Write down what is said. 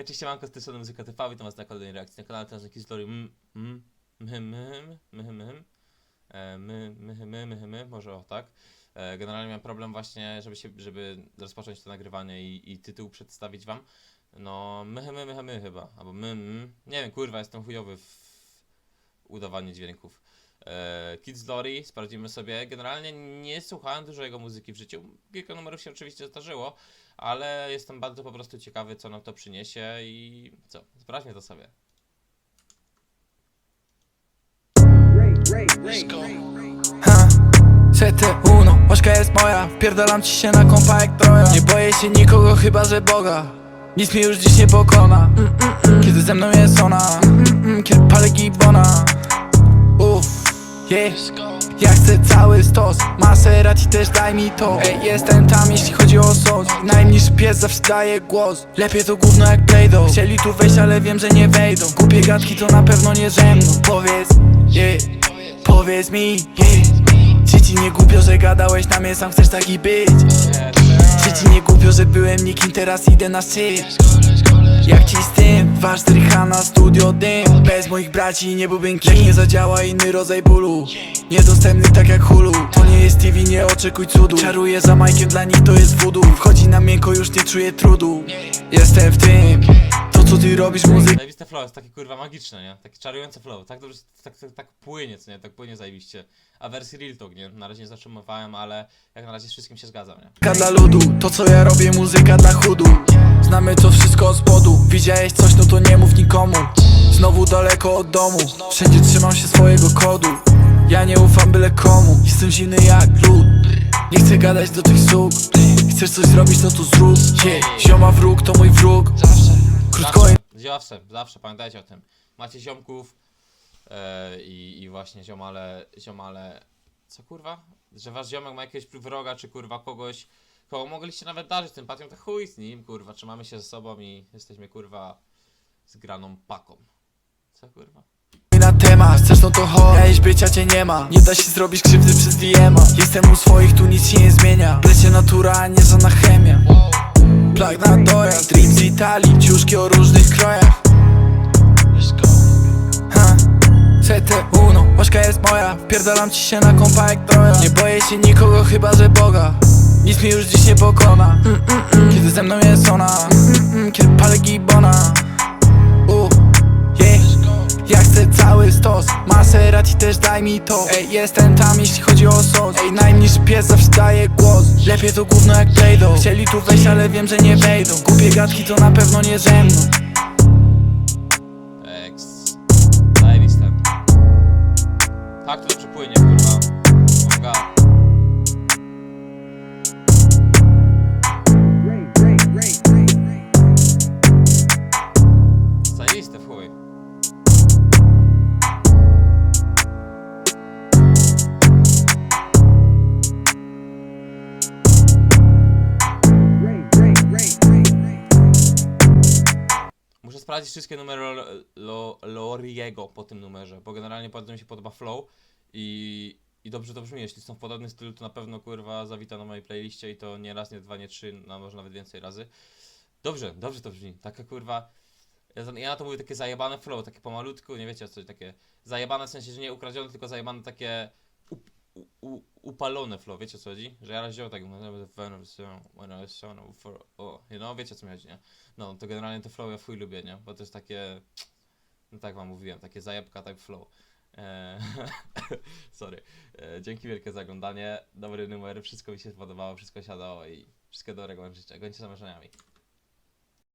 Hej, cześć, siemanko, z tej strony Muzyka TV, witam was na kolejnej reakcji na kanale, teraz jakiś story mm, mm, mhy, mhy, mhy, mhy, e, my, my, my, my, my, może o tak. E, Generalnie miałem problem właśnie, żeby, się, żeby rozpocząć to nagrywanie i, i tytuł przedstawić wam. No, my, my, my, my chyba, albo my, mm, nie wiem, kurwa, jestem chujowy w udawanie dźwięków. E, Kids Dory, sprawdzimy sobie. Generalnie nie słuchałem dużo jego muzyki w życiu. Kilka numerów się oczywiście zdarzyło, ale jestem bardzo po prostu ciekawy, co nam to przyniesie i co, sprawdźmy to sobie. Ha, CT1, Ośka jest moja Wpierdalam ci się na kompa jak troja Nie boję się nikogo chyba, że Boga Nic mnie już dziś nie pokona. Kiedy ze mną jest ona yeah ja chcę cały stos Maserati też daj mi to. Ej, jestem tam jeśli chodzi o sos. Najmniejszy pies zawsze daje głos. Lepiej to gówno jak Play-Doh. Chcieli tu wejść, ale wiem, że nie wejdą. Głupie gadki to na pewno nie ze mną. Powiedz, yeah Powiedz mi, yeah. Czy ci nie głupio, że gadałeś na mnie, sam chcesz taki być że byłem nikim, teraz idę na szczyt Jak ci z tym, dwa sztrycha na studio dym. Bez moich braci nie byłbym kim. Jak nie zadziała inny rodzaj bólu. Niedostępny tak jak hulu. To nie jest TV, nie oczekuj cudu. Czaruję za majkiem, dla nich to jest voodoo Wchodzi na miękko, już nie czuję trudu. Jestem w tym co ty robisz, muzyka Zajebiste flow, jest takie kurwa magiczne, nie? Takie czarujące flow, tak dobrze, tak, tak, tak płynie, co nie? Tak płynie zajebiście. A wersji Real Talk, nie? Na razie nie zatrzymywałem, ale jak na razie z wszystkim się zgadzam, nie? Dla ludu, to co ja robię, muzyka dla chudu Znamy to wszystko od spodu Widziałeś coś, no to nie mów nikomu Znowu daleko od domu Wszędzie trzymam się swojego kodu Ja nie ufam byle komu Jestem zimny jak lód Nie chcę gadać do tych słów Chcesz coś zrobić, no to zrób yeah. Zioma wróg to mój wróg Zawsze, zawsze, pamiętajcie o tym. Macie ziomków e, i, właśnie ziomale, ziomale, co kurwa? Że wasz ziomek ma jakiegoś wroga, czy kurwa kogoś, kogo mogliście nawet darzyć tym patią, to chuj z nim, kurwa, trzymamy się ze sobą i jesteśmy kurwa zgraną paką. Co kurwa? na temat Chcesz no to chodź, ja bycia cię nie ma Nie da się zrobić krzywdy przez DM-a Jestem u swoich, tu nic się nie zmienia Plecie natura, a nie żadna chemia Plag na dojazd, dream z Italii Ciuszki o różnych krojach. Ha, CT1, Ośka jest moja. Wpierdalam ci się na kompa jak Nie boję się nikogo chyba, że Boga. Nic mnie już dziś nie pokona. Kiedy ze mną jest ona. Mm, mm, mm. Kiedy palę gibona cały stos. Maserati też daj mi to. Ej, jestem tam jeśli chodzi o sos Ej, najmniejszy pies zawsze daje głos. Lepiej to gówno jak Play-Doh. Chcieli tu wejść, ale wiem, że nie wejdą. Głupie gadki to na pewno nie ze mną. Eks. Zajebiste. Tak to dobrze płynie, kurwa. Sprawdzić wszystkie numery Lo- Lo- Loriego po tym numerze, bo generalnie bardzo mi się podoba flow i, i dobrze to brzmi. Jeśli są w podobnym stylu, to na pewno kurwa zawita na mojej playliście i to nie raz, nie dwa, nie trzy, a może nawet więcej razy. Dobrze, dobrze to brzmi. Taka kurwa. Ja, ja na to mówię takie zajebane flow, takie pomalutku, nie wiecie coś takie. Zajebane w sensie, że nie ukradzione, tylko zajebane takie u, upalone flow, wiecie o co chodzi? Że ja raz wziął tak, o, you know, wiecie o co mi chodzi, nie? No, to generalnie to flow ja fuj lubię, nie? Bo to jest takie, no tak wam mówiłem, takie zajebka type flow. Eee, sorry. Eee, dzięki wielkie za oglądanie, dobry numer, wszystko mi się podobało, wszystko siadało i wszystkiego dobrego wam życzę. Gońcie za marzeniami.